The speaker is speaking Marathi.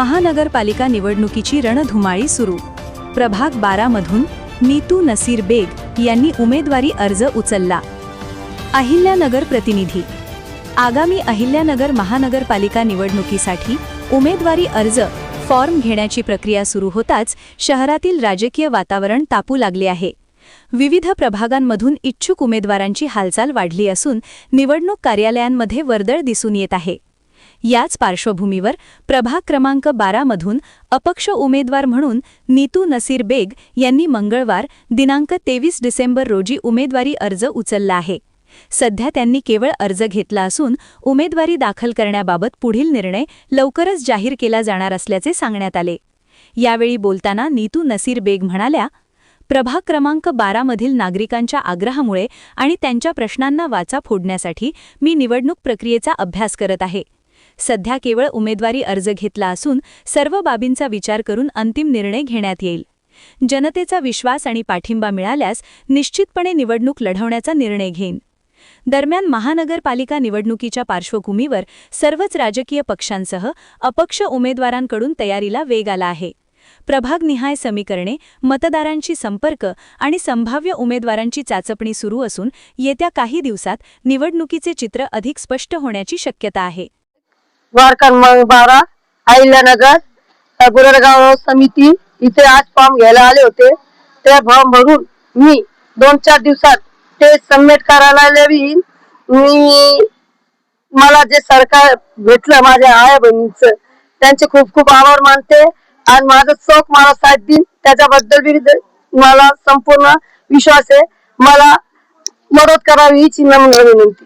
महानगरपालिका निवडणुकीची रणधुमाळी सुरू. प्रभाग बारामधून नीतू नसीर बेग यांनी उमेदवारी अर्ज उचलला. अहिल्यानगर प्रतिनिधी. आगामी अहिल्यानगर महानगरपालिका निवडणुकीसाठी उमेदवारी अर्ज फॉर्म घेण्याची प्रक्रिया सुरू होताच शहरातील राजकीय वातावरण तापू लागले आहे. विविध प्रभागांमधून इच्छुक उमेदवारांची हालचाल वाढली असून निवडणूक कार्यालयांमध्ये वर्दळ दिसून येत आहे. याच पार्श्वभूमीवर प्रभाग क्रमांक बारामधून अपक्ष उमेदवार म्हणून नीतू नसीर बेग यांनी मंगळवार दिनांक तेवीस डिसेंबर रोजी उमेदवारी अर्ज उचलला आहे. सध्या त्यांनी केवळ अर्ज घेतला असून उमेदवारी दाखल करण्याबाबत पुढील निर्णय लवकरच जाहीर केला जाणार असल्याचे सांगण्यात आले. यावेळी बोलताना नीतू नसीर बेग म्हणाल्या प्रभाग क्रमांक बारामधील नागरिकांच्या आग्रहामुळे आणि त्यांच्या प्रश्नांना वाचा फोडण्यासाठी मी निवडणूक प्रक्रियेचा अभ्यास करत आहे. सध्या केवळ उमेदवारी अर्ज घेतला असून सर्व बाबींचा विचार करून अंतिम निर्णय घेण्यात येईल. जनतेचा विश्वास आणि पाठिंबा मिळाल्यास निश्चितपणे निवडणूक लढवण्याचा निर्णय घेईन. दरम्यान महानगरपालिका निवडणुकीच्या पार्श्वभूमीवर सर्वच राजकीय पक्षांसह अपक्ष उमेदवारांकडून तयारीला वेग आला आहे. प्रभागनिहाय समीकरणे मतदारांशी संपर्क आणि संभाव्य उमेदवारांची चाचपणी सुरू असून येत्या काही दिवसात निवडणुकीचे चित्र अधिक स्पष्ट होण्याची शक्यता आहे. द्वारका क्रमांक बारा अहिल्यानगर नगर गुरडगाव समिती इथे आज फॉर्म घ्यायला आले होते. ते फॉर्म भरून मी दोन चार दिवसात ते सबमिट करायला येईन मी मला जे सरकार भेटलं माझ्या आया बहिणीचं त्यांचे खूप खूप आभार मानते आणि माझं चोख मला साथ देईन. त्याच्याबद्दल बी मला संपूर्ण विश्वास आहे. मला मदत करावी हीच नम्र विनंती.